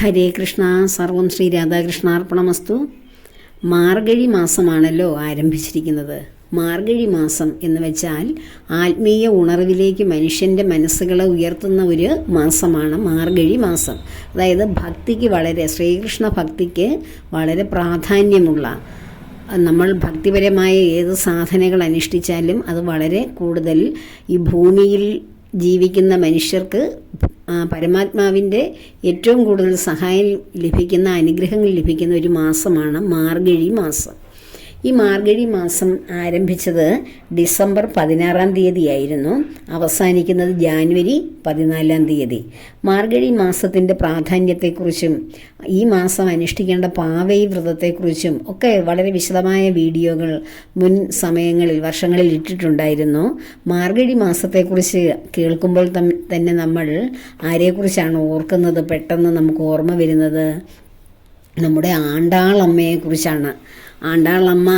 ഹരേ കൃഷ്ണ സർവം ശ്രീ രാധാകൃഷ്ണാർപ്പണമസ്തു. മാർഗഴി മാസമാണല്ലോ ആരംഭിച്ചിരിക്കുന്നത്. മാർഗഴി മാസം എന്ന് വെച്ചാൽ ആത്മീയ ഉണർവിലേക്ക് മനുഷ്യന്റെ മനസ്സുകളെ ഉയർത്തുന്ന ഒരു മാസമാണ് മാർഗഴി മാസം. അതായത് ഭക്തിക്ക് വളരെ ശ്രീകൃഷ്ണ ഭക്തിക്ക് വളരെ പ്രാധാന്യമുള്ള നമ്മൾ ഭക്തിപരമായ ഏത് സാധനകൾ അനുഷ്ഠിച്ചാലും അത് വളരെ കൂടുതൽ ഈ ഭൂമിയിൽ ജീവിക്കുന്ന മനുഷ്യർക്ക് പരമാത്മാവിന്റെ ഏറ്റവും കൂടുതൽ സഹായം ലഭിക്കുന്ന അനുഗ്രഹങ്ങൾ ലഭിക്കുന്ന ഒരു മാസമാണ് മാർഗഴി മാസം. ഈ മാർഗഴി മാസം ആരംഭിച്ചത് ഡിസംബർ പതിനാറാം തീയതിയായിരുന്നു. അവസാനിക്കുന്നത് ജാനുവരി പതിനാലാം തീയതി. മാർഗഴി മാസത്തിന്റെ പ്രാധാന്യത്തെക്കുറിച്ചും ഈ മാസം അനുഷ്ഠിക്കേണ്ട പാവൈ വ്രതത്തെക്കുറിച്ചും ഒക്കെ വളരെ വിശദമായ വീഡിയോകൾ മുൻ സമയങ്ങളിൽ വർഷങ്ങളിൽ ഇട്ടിട്ടുണ്ടായിരുന്നു. മാർഗഴി മാസത്തെക്കുറിച്ച് കേൾക്കുമ്പോൾ തന്നെ നമ്മൾ ആരെക്കുറിച്ചാണ് ഓർക്കുന്നത് പെട്ടെന്ന് നമുക്ക് ഓർമ്മ വരുന്നത്? നമ്മുടെ ആണ്ടാളമ്മയെക്കുറിച്ചാണ്. ആണ്ടാളമ്മ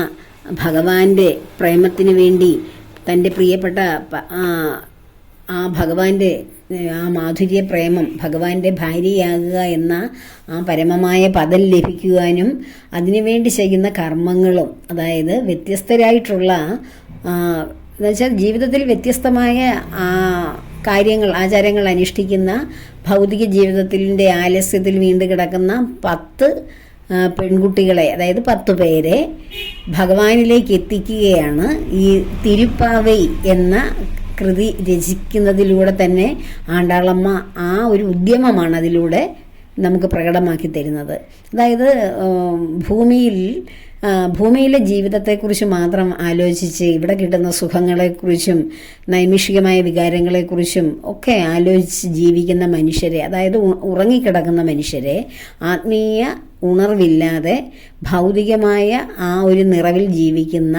ഭഗവാന്റെ പ്രേമത്തിന് വേണ്ടി തന്റെ പ്രിയപ്പെട്ട ആ, ഭഗവാന്റെ ആ മാധുര്യ പ്രേമം ഭഗവാന്റെ ഭാര്യയാകുക എന്ന ആ പരമമായ പദം ലഭിക്കുവാനും അതിനുവേണ്ടി ചെയ്യുന്ന കർമ്മങ്ങളും അതായത് വ്യത്യസ്തരായിട്ടുള്ള എന്നുവെച്ചാൽ ജീവിതത്തിൽ വ്യത്യസ്തമായ കാര്യങ്ങൾ ആചാരങ്ങൾ അനുഷ്ഠിക്കുന്ന ഭൗതിക ജീവിതത്തിന്റെ ആലസ്യത്തിൽ വീണ്ടു കിടക്കുന്ന പത്ത് പെൺകുട്ടികളെ അതായത് പത്തു പേരെ ഭഗവാനിലേക്ക് എത്തിക്കുകയാണ് ഈ തിരുപ്പാവൈ എന്ന കൃതി രചിക്കുന്നതിലൂടെ തന്നെ ആണ്ടാളമ്മ ആ ഒരു ഉദ്യമമാണ് അതിലൂടെ നമുക്ക് പ്രകടമാക്കി തരുന്നത്. അതായത് ഭൂമിയിൽ ഭൂമിയിലെ ജീവിതത്തെക്കുറിച്ച് മാത്രം ആലോചിച്ച് ഇവിടെ കിട്ടുന്ന സുഖങ്ങളെക്കുറിച്ചും നൈമിഷികമായ വികാരങ്ങളെക്കുറിച്ചും ഒക്കെ ആലോചിച്ച് ജീവിക്കുന്ന മനുഷ്യരെ അതായത് ഉറങ്ങിക്കിടക്കുന്ന മനുഷ്യരെ ആത്മീയ ഉണർവില്ലാതെ ഭൗതികമായ ആ ഒരു നിറവിൽ ജീവിക്കുന്ന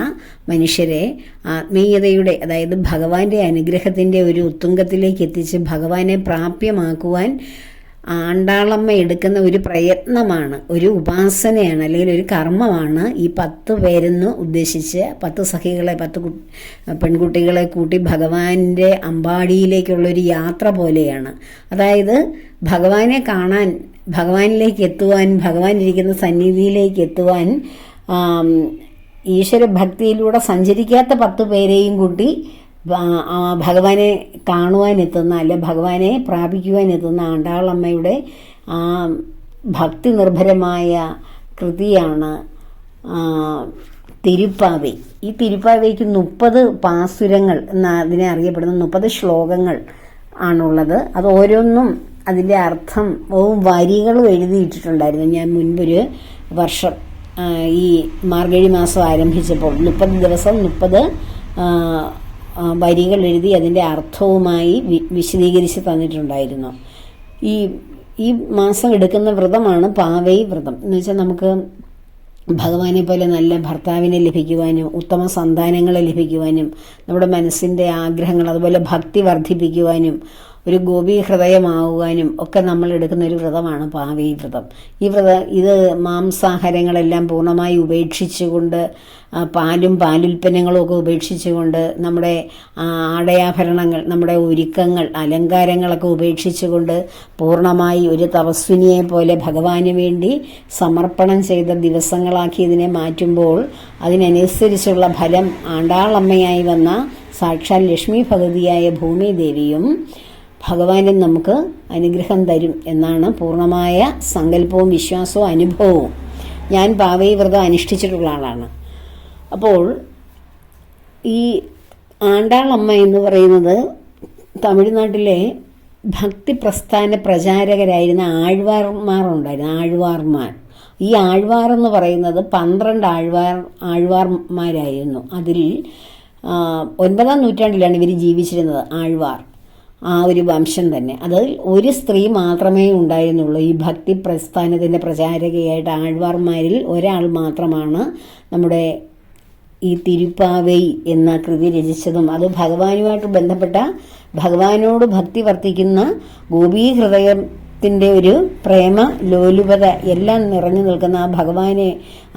മനുഷ്യരെ ആത്മീയതയുടെ അതായത് ഭഗവാന്റെ അനുഗ്രഹത്തിന്റെ ഒരു ഉത്തുംഗത്തിലേക്ക് എത്തിച്ച് ഭഗവാനെ പ്രാപ്യമാക്കുവാൻ ആണ്ടാളമ്മ എടുക്കുന്ന ഒരു പ്രയത്നമാണ് ഒരു ഉപാസനയാണ് അല്ലെങ്കിൽ ഒരു കർമ്മമാണ് ഈ പത്ത് പേരെന്ന് ഉദ്ദേശിച്ച് പത്ത് സഖികളെ പത്ത് പെൺകുട്ടികളെ കൂട്ടി ഭഗവാന്റെ അമ്പാടിയിലേക്കുള്ള ഒരു യാത്ര പോലെയാണ്. അതായത് ഭഗവാനെ കാണാൻ ഭഗവാനിലേക്ക് എത്തുവാൻ ഭഗവാൻ ഇരിക്കുന്ന സന്നിധിയിലേക്ക് എത്തുവാൻ ഈശ്വര ഭക്തിയിലൂടെ സഞ്ചരിക്കാത്ത പത്ത് പേരെയും കൂട്ടി ഭഗവാനെ കാണുവാനെത്തുന്ന അല്ലെ ഭഗവാനെ പ്രാപിക്കുവാൻ എത്തുന്ന ആണ്ടാളമ്മയുടെ ആ ഭക്തി നിർഭരമായ കൃതിയാണ് തിരുപ്പാവി. ഈ തിരുപ്പാവയ്ക്ക് മുപ്പത് പാസുരങ്ങൾ എന്ന അതിനെ അറിയപ്പെടുന്ന മുപ്പത് ശ്ലോകങ്ങൾ ആണുള്ളത്. അത് ഓരോന്നും അതിന്റെ അർത്ഥവും വരികളും എഴുതിയിട്ടിട്ടുണ്ടായിരുന്നു ഞാൻ മുൻപൊരു വർഷം ഈ മാർഗഴി മാസം ആരംഭിച്ചപ്പോൾ. മുപ്പത് ദിവസം മുപ്പത് വരികൾ എഴുതി അതിന്റെ അർത്ഥവുമായി വിശദീകരിച്ച് തന്നിട്ടുണ്ടായിരുന്നു. ഈ ഈ മാസം എടുക്കുന്ന വ്രതമാണ് പാവൈ വ്രതം. എന്ന് വെച്ചാൽ നമുക്ക് ഭഗവാനെ പോലെ നല്ല ഭർത്താവിനെ ലഭിക്കുവാനും ഉത്തമ സന്താനങ്ങളെ ലഭിക്കുവാനും നമ്മുടെ മനസ്സിന്റെ ആഗ്രഹങ്ങൾ അതുപോലെ ഭക്തി വർദ്ധിപ്പിക്കുവാനും ഒരു ഗോപി ഹൃദയമാവുവാനും ഒക്കെ നമ്മൾ എടുക്കുന്ന ഒരു വ്രതമാണ് പാവി വ്രതം. ഈ വ്രത ഇത് മാംസാഹാരങ്ങളെല്ലാം പൂർണമായി ഉപേക്ഷിച്ചുകൊണ്ട് പാലും പാലുൽപ്പന്നങ്ങളും ഒക്കെ ഉപേക്ഷിച്ചുകൊണ്ട് നമ്മുടെ ആടയാഭരണങ്ങൾ നമ്മുടെ ഒരുക്കങ്ങൾ അലങ്കാരങ്ങളൊക്കെ ഉപേക്ഷിച്ചുകൊണ്ട് പൂർണമായി ഒരു തപസ്വിനിയെ പോലെ ഭഗവാന് വേണ്ടി സമർപ്പണം ചെയ്ത ദിവസങ്ങളാക്കി ഇതിനെ മാറ്റുമ്പോൾ അതിനനുസരിച്ചുള്ള ഫലം ആണ്ടാളമ്മയായി വന്ന സാക്ഷാൽ ലക്ഷ്മി ഭഗതിയായ ഭൂമിദേവിയും ഭഗവാനും നമുക്ക് അനുഗ്രഹം തരും എന്നാണ് പൂർണമായ സങ്കല്പവും വിശ്വാസവും അനുഭവവും. ഞാൻ പാവൈ വ്രതം അനുഷ്ഠിച്ചിട്ടുള്ള ആളാണ്. അപ്പോൾ ഈ ആണ്ടാളമ്മ എന്ന് പറയുന്നത് തമിഴ്നാട്ടിലെ ഭക്തി പ്രസ്ഥാന പ്രചാരകരായിരുന്ന ആഴ്വാർമാരുണ്ടായിരുന്നു ആഴ്വാർമാർ. ഈ ആഴ്വാർ എന്ന് പറയുന്നത് പന്ത്രണ്ട് ആഴ്വാർ ആഴ്വാർമാരായിരുന്നു. അതിൽ ഒൻപതാം നൂറ്റാണ്ടിലാണ് ഇവർ ജീവിച്ചിരുന്നത് ആഴ്വാർ. ആ ഒരു വംശം തന്നെ. അത് ഒരു സ്ത്രീ മാത്രമേ ഉണ്ടായിരുന്നുള്ളൂ. ഈ ഭക്തി പ്രസ്ഥാനത്തിന്റെ പ്രചാരകയായിട്ട് ആഴ്വാർമാരിൽ ഒരാൾ മാത്രമാണ് നമ്മുടെ ഈ തിരുപ്പാവൈ എന്ന കൃതി രചിച്ചതും. അത് ഭഗവാനുമായിട്ട് ബന്ധപ്പെട്ട ഭഗവാനോട് ഭക്തി വർത്തിക്കുന്ന ഗോപീഹൃദയത്തിന്റെ ഒരു പ്രേമ ലോലുപത എല്ലാം നിറഞ്ഞു നിൽക്കുന്ന ആ ഭഗവാനെ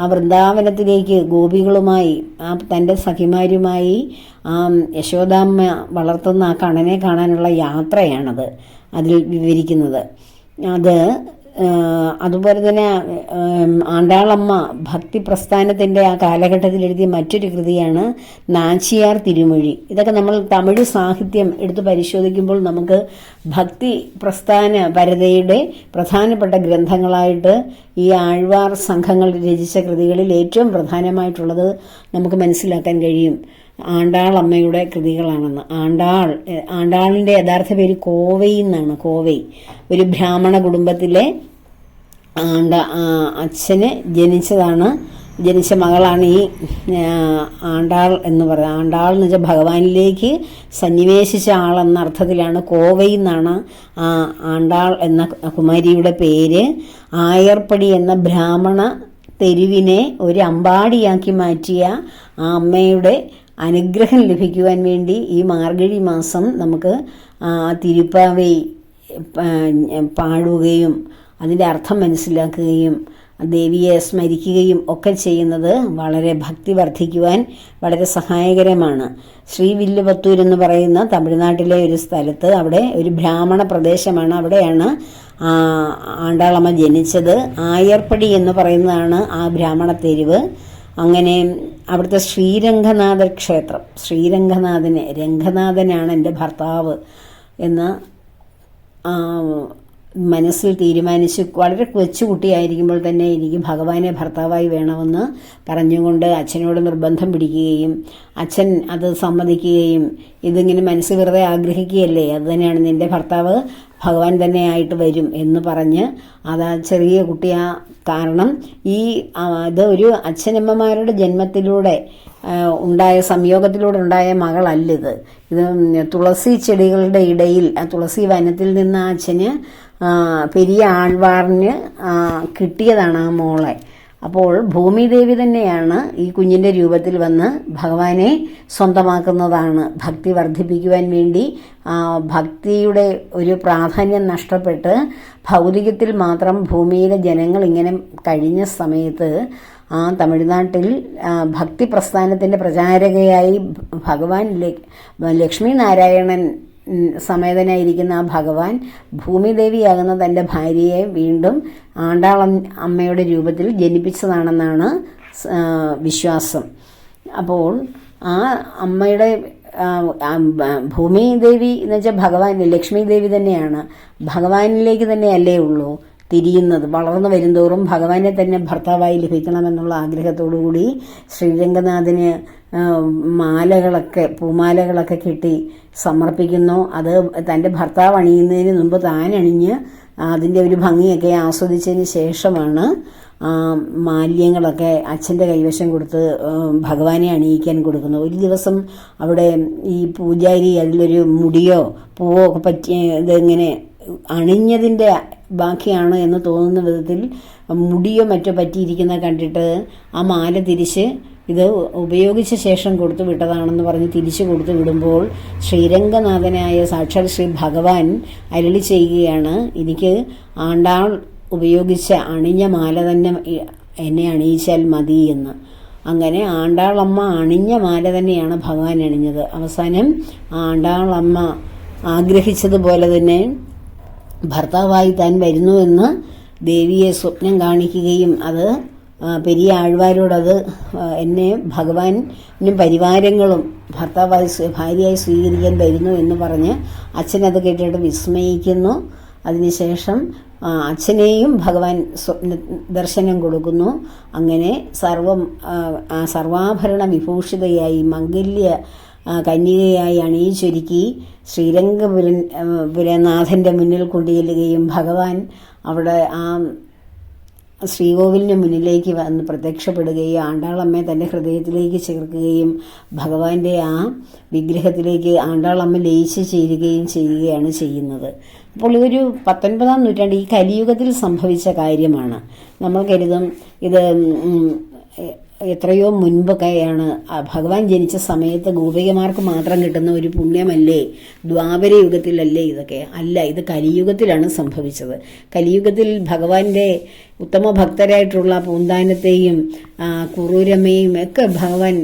ആ വൃന്ദാവനത്തിലേക്ക് ഗോപികളുമായി ആ തന്റെ സഖിമാരുമായി ആ യശോദാമ്മ വളർത്തുന്ന ആ കണനെ കാണാനുള്ള യാത്രയാണത് അതിൽ വിവരിക്കുന്നത്. അത് അതുപോലെ തന്നെ ആണ്ടാളമ്മ ഭക്തി പ്രസ്ഥാനത്തിന്റെ ആ കാലഘട്ടത്തിൽ എഴുതിയ മറ്റൊരു കൃതിയാണ് നാച്ചിയാർ തിരുമൊഴി. ഇതൊക്കെ നമ്മൾ തമിഴ് സാഹിത്യം എടുത്ത് പരിശോധിക്കുമ്പോൾ നമുക്ക് ഭക്തി പ്രസ്ഥാന വരതയുടെ പ്രധാനപ്പെട്ട ഗ്രന്ഥങ്ങളായിട്ട് ഈ ആഴ്വാർ സംഘങ്ങൾ രചിച്ച കൃതികളിൽ ഏറ്റവും പ്രധാനമായിട്ടുള്ളത് നമുക്ക് മനസ്സിലാക്കാൻ കഴിയും. ആണ്ടാൾ അമ്മയുടെ കൃതികളാണെന്ന്. ആണ്ടാൾ ആണ്ടാളിന്റെ യഥാർത്ഥ പേര് കോവൈ എന്നാണ് കോവൈ. ഒരു ബ്രാഹ്മണ കുടുംബത്തിലെ ആണ്ട അച്ഛന് ജനിച്ചതാണ് ജനിച്ച മകളാണ് ഈ ആണ്ടാൾ എന്ന് പറയുന്നത്. ആണ്ടാൾ എന്ന് വെച്ചാൽ ഭഗവാനിലേക്ക് സന്നിവേശിച്ച എന്ന അർത്ഥത്തിലാണ് കോവൈ എന്നാണ് ആ ആണ്ടാൾ എന്ന കുമാരിയുടെ പേര്. ആയർപ്പടി എന്ന ബ്രാഹ്മണ തെരുവിനെ ഒരു അമ്പാടിയാക്കി മാറ്റിയ ആ അമ്മയുടെ അനുഗ്രഹം ലഭിക്കുവാൻ വേണ്ടി ഈ മാർഗഴി മാസം നമുക്ക് തിരുപ്പാവൈ പാടുകയും അതിന്റെ അർത്ഥം മനസ്സിലാക്കുകയും ദേവിയെ സ്മരിക്കുകയും ഒക്കെ ചെയ്യുന്നത് വളരെ ഭക്തി വർദ്ധിക്കുവാൻ വളരെ സഹായകരമാണ്. ശ്രീ ശ്രീവില്ലുപത്തൂർ എന്ന് പറയുന്ന തമിഴ്നാട്ടിലെ ഒരു സ്ഥലത്ത് അവിടെ ഒരു ബ്രാഹ്മണ പ്രദേശമാണ്. അവിടെയാണ് ആണ്ടാളമ്മ ജനിച്ചത്. ആയർപ്പടി എന്ന് പറയുന്നതാണ് ആ ബ്രാഹ്മണ തെരുവ്. അങ്ങനെ അവിടുത്തെ ശ്രീരംഗനാഥ ക്ഷേത്രം ശ്രീരംഗനാഥനെ രംഗനാഥനാണ് എന്റെ ഭർത്താവ് എന്ന് മനസ്സിൽ തീരുമാനിച്ച് വളരെ കൊച്ചുകുട്ടിയായിരിക്കുമ്പോൾ തന്നെ എനിക്ക് ഭഗവാനെ ഭർത്താവായി വേണമെന്ന് പറഞ്ഞുകൊണ്ട് അച്ഛനോട് നിർബന്ധം പിടിക്കുകയും അച്ഛൻ അത് സമ്മതിക്കുകയും ഇതിങ്ങനെ മനസ്സ് വെറുതെ ആഗ്രഹിക്കുകയല്ലേ? അത് തന്നെയാണ് നിന്റെ ഭർത്താവ് ഭഗവാൻ തന്നെയായിട്ട് വരും എന്ന് പറഞ്ഞ് അത് ചെറിയ കുട്ടിയാ കാരണം ഈ അത് ഒരു അച്ഛനമ്മമാരുടെ ജന്മത്തിലൂടെ ഉണ്ടായ സംയോഗത്തിലൂടെ ഉണ്ടായ മകളല്ലിത്. ഇത് തുളസി ചെടികളുടെ ഇടയിൽ തുളസി വനത്തിൽ നിന്ന് ആ അച്ഛന് പെരിയ ആൾവാറിന് കിട്ടിയതാണ് ആ മോളെ. അപ്പോൾ ഭൂമിദേവി തന്നെയാണ് ഈ കുഞ്ഞിന്റെ രൂപത്തിൽ വന്ന് ഭഗവാനെ സ്വന്തമാക്കുന്നതാണ്. ഭക്തി വർദ്ധിപ്പിക്കുവാൻ വേണ്ടി ഭക്തിയുടെ ഒരു പ്രാധാന്യം നഷ്ടപ്പെട്ട് ഭൗതികത്തിൽ മാത്രം ഭൂമിയിലെ ജനങ്ങൾ ഇങ്ങനെ കഴിഞ്ഞ സമയത്ത് ആ തമിഴ്നാട്ടിൽ ഭക്തി പ്രസ്ഥാനത്തിന്റെ പ്രചാരകയായി ഭഗവാൻ ലക്- ലക്ഷ്മി നാരായണൻ സമേതനായിരിക്കുന്ന ആ ഭഗവാൻ ഭൂമിദേവിയാകുന്ന തന്റെ ഭാര്യയെ വീണ്ടും ആണ്ടാളം അമ്മയുടെ രൂപത്തിൽ ജനിപ്പിച്ചതാണെന്നാണ് വിശ്വാസം. അപ്പോൾ ആ അമ്മയുടെ ഭൂമിദേവി എന്ന് വെച്ചാൽ ഭഗവാൻ ലക്ഷ്മി ദേവി തന്നെയാണ്. ഭഗവാനിലേക്ക് തന്നെയല്ലേ ഉള്ളൂ. തിരിയുന്നത്. വളർന്നു വരുന്തോറും ഭഗവാനെ തന്നെ ഭർത്താവായി ലഭിക്കണമെന്നുള്ള ആഗ്രഹത്തോടു കൂടി ശ്രീരംഗനാഥന് മാലകളൊക്കെ പൂമാലകളൊക്കെ കിട്ടി സമർപ്പിക്കുന്നു. അത് തന്റെ ഭർത്താവ് അണിയുന്നതിന് മുമ്പ് താൻ അണിഞ്ഞ് അതിന്റെ ഒരു ഭംഗിയൊക്കെ ആസ്വദിച്ചതിന് ശേഷമാണ് ആ, മാല്യങ്ങളൊക്കെ അച്ഛന്റെ കൈവശം കൊടുത്ത് ഭഗവാനെ അണിയിക്കാൻ കൊടുക്കുന്നു ഒരു ദിവസം അവിടെ ഈ പൂജാരി അതിലൊരു മുടിയോ പൂവോ ഒക്കെ പറ്റി ഇതിങ്ങനെ അണിഞ്ഞതിന്റെ ബാക്കിയാണ് എന്ന് തോന്നുന്ന വിധത്തിൽ മുടിയോ മറ്റോ പറ്റിയിരിക്കുന്ന കണ്ടിട്ട് ആ മാല തിരിച്ച് ഇത് ഉപയോഗിച്ച ശേഷം കൊടുത്തു വിട്ടതാണെന്ന് പറഞ്ഞ് തിരിച്ചു കൊടുത്തു വിടുമ്പോൾ ശ്രീരംഗനാഥനായ സാക്ഷാൽ ശ്രീ ഭഗവാൻ അരളി ചെയ്യുകയാണ്. എനിക്ക് ആണ്ടാൾ ഉപയോഗിച്ച അണിഞ്ഞ മാല തന്നെ എന്നെ അണിയിച്ചാൽ മതി എന്ന്. അങ്ങനെ ആണ്ടാളമ്മ അണിഞ്ഞ മാല തന്നെയാണ് ഭഗവാൻ അണിഞ്ഞത്. അവസാനം ആണ്ടാളമ്മ ആഗ്രഹിച്ചതുപോലെ തന്നെ ഭർത്താവായി താൻ വരുന്നുവെന്ന് ദേവിയെ സ്വപ്നം കാണിക്കുകയും അത് പെരിയ ആഴ്വാരോടത് എന്നെ ഭഗവാനും പരിവാരങ്ങളും ഭർത്താവായി ഭാര്യയായി സ്വീകരിക്കാൻ വരുന്നു എന്ന് പറഞ്ഞ് അച്ഛനത് കേട്ടിട്ട് വിസ്മയിക്കുന്നു. അതിനുശേഷം അച്ഛനെയും ഭഗവാൻ സ്വപ്ന ദർശനം കൊടുക്കുന്നു. അങ്ങനെ സർവം സർവാഭരണ വിഭൂഷിതയായി മംഗല്യ കന്യകയായി അണിയിച്ചൊരുക്കി ശ്രീരംഗപുരൻ പുരനാഥന്റെ മുന്നിൽ കൊണ്ടുചെല്ലുകയും ഭഗവാൻ അവിടെ ആ ശ്രീകോവിലിന് മുന്നിലേക്ക് വന്ന് പ്രത്യക്ഷപ്പെടുകയും ആണ്ടാളമ്മയെ തന്റെ ഹൃദയത്തിലേക്ക് ചേർക്കുകയും ഭഗവാന്റെ ആ വിഗ്രഹത്തിലേക്ക് ആണ്ടാളമ്മ ലയിച്ച് ചേരുകയും ചെയ്യുകയാണ് ചെയ്യുന്നത്. അപ്പോൾ ഒരു പത്തൊൻപതാം നൂറ്റാണ്ട് ഈ കലിയുഗത്തിൽ സംഭവിച്ച കാര്യമാണ്. നമ്മൾ കരുതും ഇത് എത്രയോ മുൻപൊക്കെയാണ് ഭഗവാൻ ജനിച്ച സമയത്ത് ഗോപികമാർക്ക് മാത്രം കിട്ടുന്ന ഒരു പുണ്യമല്ലേ? ദ്വാപര യുഗത്തിലല്ലേ ഇതൊക്കെ? അല്ല ഇത് കലിയുഗത്തിലാണ് സംഭവിച്ചത്. കലിയുഗത്തിൽ ഭഗവാന്റെ ഉത്തമ ഭക്തരായിട്ടുള്ള പൂന്താനത്തെയും കുറൂരമ്മയും ഒക്കെ ഭഗവാൻ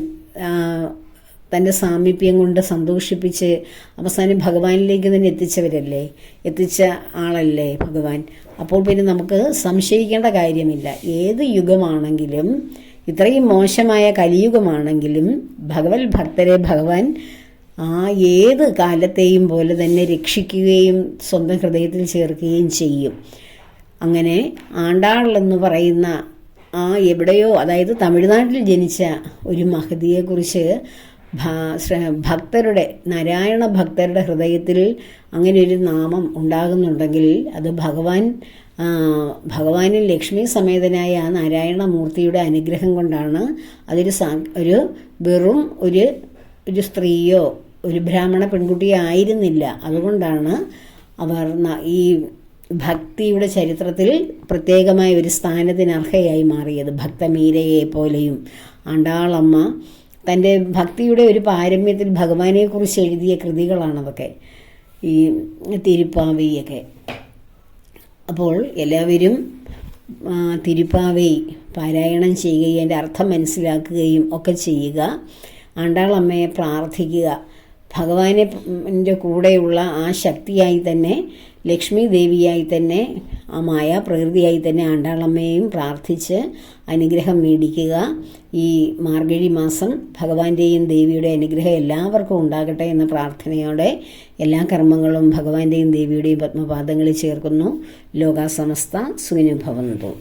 തന്റെ സാമീപ്യം കൊണ്ട് സന്തോഷിപ്പിച്ച് അവസാനം ഭഗവാനിലേക്ക് തന്നെ എത്തിച്ചവരല്ലേ? എത്തിച്ച ആളല്ലേ ഭഗവാൻ? അപ്പോൾ പിന്നെ നമുക്ക് സംശയിക്കേണ്ട കാര്യമില്ല. ഏത് യുഗമാണെങ്കിലും ഇത്രയും മോശമായ കലിയുഗമാണെങ്കിലും ഭഗവത് ഭക്തരെ ഭഗവാൻ ആ ഏത് കാലത്തെയും പോലെ തന്നെ രക്ഷിക്കുകയും സ്വന്തം ഹൃദയത്തിൽ ചേർക്കുകയും ചെയ്യും. അങ്ങനെ ആണ്ടാൾ എന്ന് പറയുന്ന ആ എവിടെയോ അതായത് തമിഴ്നാട്ടിൽ ജനിച്ച ഒരു മഹതിയെക്കുറിച്ച് ഭക്തരുടെ നാരായണ ഭക്തരുടെ ഹൃദയത്തിൽ അങ്ങനെ ഒരു നാമം ഉണ്ടാകുന്നുണ്ടെങ്കിൽ അത് ഭഗവാൻ ഭഗവാനിൽ ലക്ഷ്മി സമേതനായ ആ നാരായണമൂർത്തിയുടെ അനുഗ്രഹം കൊണ്ടാണ് അതൊരു സാ ഒരു വെറും ഒരു ഒരു സ്ത്രീയോ ഒരു ബ്രാഹ്മണ പെൺകുട്ടിയോ ആയിരുന്നില്ല. അതുകൊണ്ടാണ് അവർ ഈ ഭക്തിയുടെ ചരിത്രത്തിൽ പ്രത്യേകമായ ഒരു സ്ഥാനത്തിന് അർഹയായി മാറിയത്. ഭക്തമീരയെ പോലെയും ആണ്ടാളമ്മ തന്റെ ഭക്തിയുടെ ഒരു പാരമ്യത്തിൽ ഭഗവാനെക്കുറിച്ച് എഴുതിയ കൃതികളാണതൊക്കെ. ഈ തിരുപ്പാവയൊക്കെ. അപ്പോൾ എല്ലാവരും തിരുപ്പാവൈ പാരായണം ചെയ്യുകയും അതിന്റെ അർത്ഥം മനസ്സിലാക്കുകയും ഒക്കെ ചെയ്യുക. ആണ്ടാളമ്മയെ പ്രാർത്ഥിക്കുക. ഭഗവാനെ കൂടെയുള്ള ആ ശക്തിയായി തന്നെ ലക്ഷ്മി ദേവിയായി തന്നെ ആ മായ പ്രകൃതിയായി തന്നെ ആണ്ടാളമ്മയെയും പ്രാർത്ഥിച്ച് അനുഗ്രഹം മേടിക്കുക. ഈ മാർഗഴി മാസം ഭഗവാന്റെയും ദേവിയുടെ അനുഗ്രഹം എല്ലാവർക്കും ഉണ്ടാകട്ടെ എന്ന പ്രാർത്ഥനയോടെ എല്ലാ കർമ്മങ്ങളും ഭഗവാന്റെയും ദേവിയുടെയും പത്മപാദങ്ങളിൽ ചേർക്കുന്നു. ലോകാസമസ്ത സുവിനുഭവന്തു